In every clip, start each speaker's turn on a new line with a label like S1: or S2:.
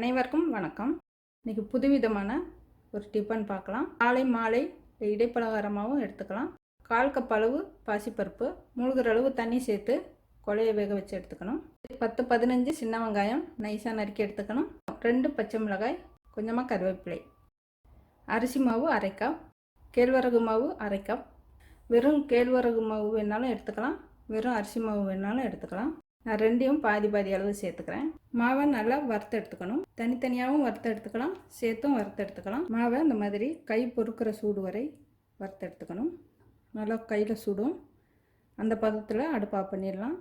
S1: அனைவருக்கும் வணக்கம். இன்றைக்கி புதுவிதமான ஒரு டிஃபன் பார்க்கலாம். காலை மாலை இடைப்பலகாரமாகவும் எடுத்துக்கலாம். கால் கப் அளவு பாசிப்பருப்பு மூழ்கிற அளவு தண்ணி சேர்த்து கொலையை வேக வச்சு எடுத்துக்கணும். பத்து பதினஞ்சு சின்ன வெங்காயம் நைஸாக நறுக்கி எடுத்துக்கணும். ரெண்டு பச்சை மிளகாய் கொஞ்சமாக கருவேப்பிலை. அரிசி மாவு அரை கப் கேழ்வரகு மாவு அரை கப். வெறும் கேழ்வரகு மாவு வேணாலும் எடுத்துக்கலாம். வெறும் அரிசி மாவு வேணாலும் எடுத்துக்கலாம். நான் ரெண்டையும் பாதி பாதி அளவு சேர்த்துக்கிறேன். மாவை நல்லா வறுத்து எடுத்துக்கணும். தனித்தனியாகவும் வறுத்து எடுத்துக்கலாம். சேர்த்தும் வறுத்து எடுத்துக்கலாம். மாவை இந்த மாதிரி கை பொறுக்கிற சூடு வரை வறுத்து எடுத்துக்கணும். நல்லா கையில் சூடும். அந்த பதத்தில் அடுப்பாக பண்ணிடலாம்.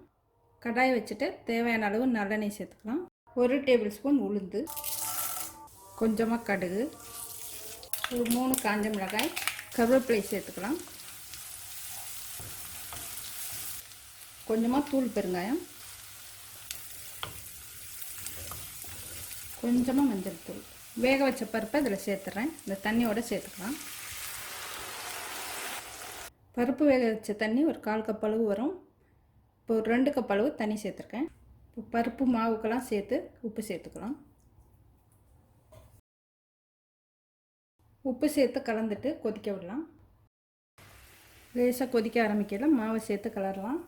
S1: கடாய் வச்சுட்டு தேவையான அளவு நல்லெண்ணெய் சேர்த்துக்கலாம். ஒரு டேபிள் ஸ்பூன் உளுந்து. கொஞ்சமாக கடுகு. ஒரு மூணு காஞ்ச மிளகாய். கருவேப்பிலை சேர்த்துக்கலாம். கொஞ்சமாக தூள் பெருங்காயம். கொஞ்சமாக மஞ்சள் தூள். வேக வச்ச பருப்பை இதில் சேர்த்துறேன். இந்த தண்ணியோடு சேர்த்துக்கலாம். பருப்பு வேக வச்ச தண்ணி ஒரு கால் கப் அளவு வரும். இப்போ ஒரு ரெண்டு கப் அளவு தண்ணி சேர்த்துருக்கேன். இப்போ பருப்பு மாவுக்கெல்லாம் சேர்த்து உப்பு சேர்த்துக்கலாம். உப்பு சேர்த்து கலந்துட்டு கொதிக்க விடலாம். லேசாக கொதிக்க ஆரம்பிக்கல. மாவை சேர்த்து கலரலாம்.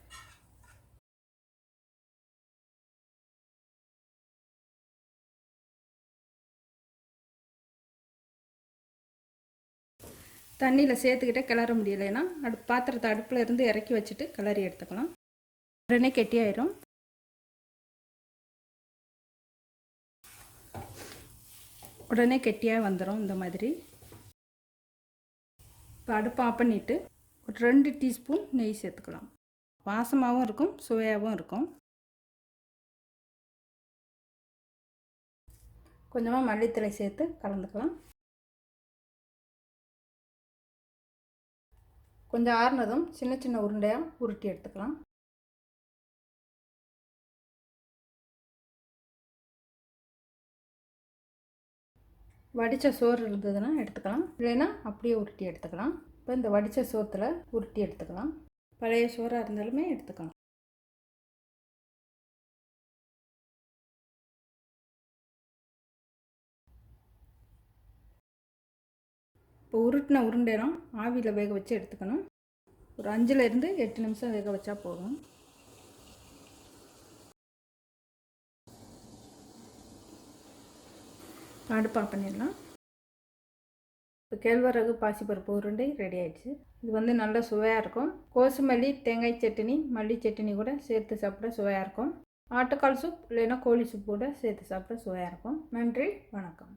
S1: தண்ணியில் சேர்த்துக்கிட்டே கிளற முடியலைன்னா அடு பாத்திரத்தை அடுப்பில் இருந்து இறக்கி வச்சுட்டு கிளறி எடுத்துக்கலாம். உடனே கெட்டியாயிரும். உடனே கெட்டியாக வந்துடும் இந்த மாதிரி. இப்போ அடுப்பு ஆஃப் பண்ணிவிட்டு ஒரு ரெண்டு டீஸ்பூன் நெய் சேர்த்துக்கலாம். வாசமாகவும் இருக்கும் சுவையாகவும் இருக்கும். கொஞ்சமாக மல்லித்தலை சேர்த்து கலந்துக்கலாம். கொஞ்சம் ஆறுனதும் சின்ன சின்ன உருண்டையாக உருட்டி எடுத்துக்கலாம். வடித்த சோறு இருந்ததுன்னா எடுத்துக்கலாம். இல்லைன்னா அப்படியே உருட்டி எடுத்துக்கலாம். இப்போ இந்த வடித்த சோத்தில் உருட்டி எடுத்துக்கலாம். பழைய சோறாக இருந்தாலுமே எடுத்துக்கலாம். இப்போ உருட்டின உருண்டைலாம் ஆவியில் வேக வச்சு எடுத்துக்கணும். ஒரு அஞ்சுலேருந்து எட்டு நிமிஷம் வேக வச்சா போதும். அடுப்பாக பண்ணிடலாம். இப்போ கேழ்வரகு பாசிப்பருப்பு உருண்டை ரெடி ஆயிடுச்சு. இது வந்து நல்ல சுவையாக இருக்கும். கோசுமல்லி தேங்காய் சட்னி மல்லி சட்னி கூட சேர்த்து சாப்பிட சுவையாக இருக்கும். ஆட்டுக்கால் சூப் இல்லைன்னா கோழி சூப் கூட சேர்த்து சாப்பிட சுவையாக இருக்கும். நன்றி வணக்கம்.